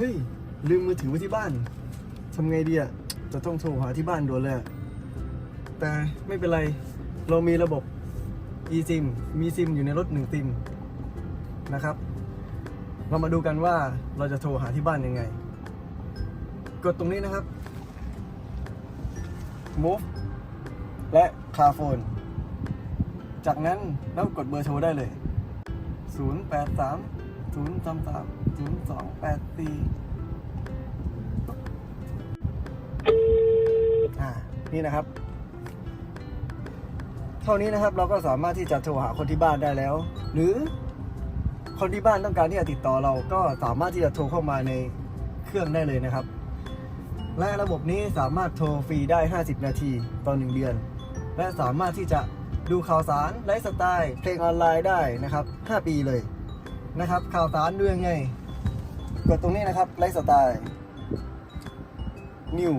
เฮ้ย ลืมมือถือไว้ที่บ้านทำไงดีอะจะต้องโทรหาที่บ้านด่วนเลยอะแต่ไม่เป็นไรเรามีระบบ eSIM มีซิมอยู่ในรถหนึ่งซิมนะครับ เรามาดูกันว่าเราจะโทรหาที่บ้านยังไง กดตรงนี้นะครับ move และ car phone จากนั้นแล้วกดเบอร์โทรได้เลย 0 3 3 0 2 8 4อ่า นี่นะครับ เท่านี้นะครับเราก็สามารถที่จะโทรหาคนที่บ้านได้แล้ว หรือคนที่บ้านต้องการที่จะติดต่อเราก็สามารถที่จะโทรเข้ามาในเครื่องได้เลยนะครับ และระบบนี้สามารถโทรฟรีได้ 50 นาทีต่อ1เดือน และสามารถที่จะดูข่าวสารไลฟ์สไตล์เพลงออนไลน์ได้นะครับ 5 ปีเลย นะครับ ข่าวสารดูยังไงกดตรงนี้นะครับไลฟ์สไตล์ New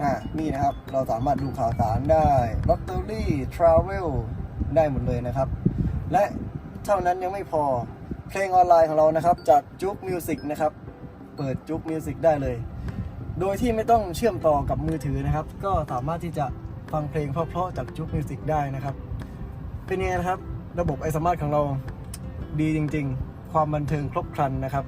อ่านี่นะครับ เราสามารถดูข่าวสารได้ลอตเตอรี่ทราเวลได้หมดเลยนะครับ และเท่านั้นยังไม่พอ เพลงออนไลน์ของเรานะครับ จากจุ๊กมิวสิกนะครับ เปิดจุ๊กมิวสิกได้เลย โดยที่ไม่ต้องเชื่อมต่อกับมือถือนะครับ ก็สามารถที่จะฟังเพลงเพราะๆจากจุ๊กมิวสิกได้นะครับ เป็นไงนะครับ ระบบไอสมาร์ทของเราดีจริง ๆ ความบันเทิงครบครันนะครับ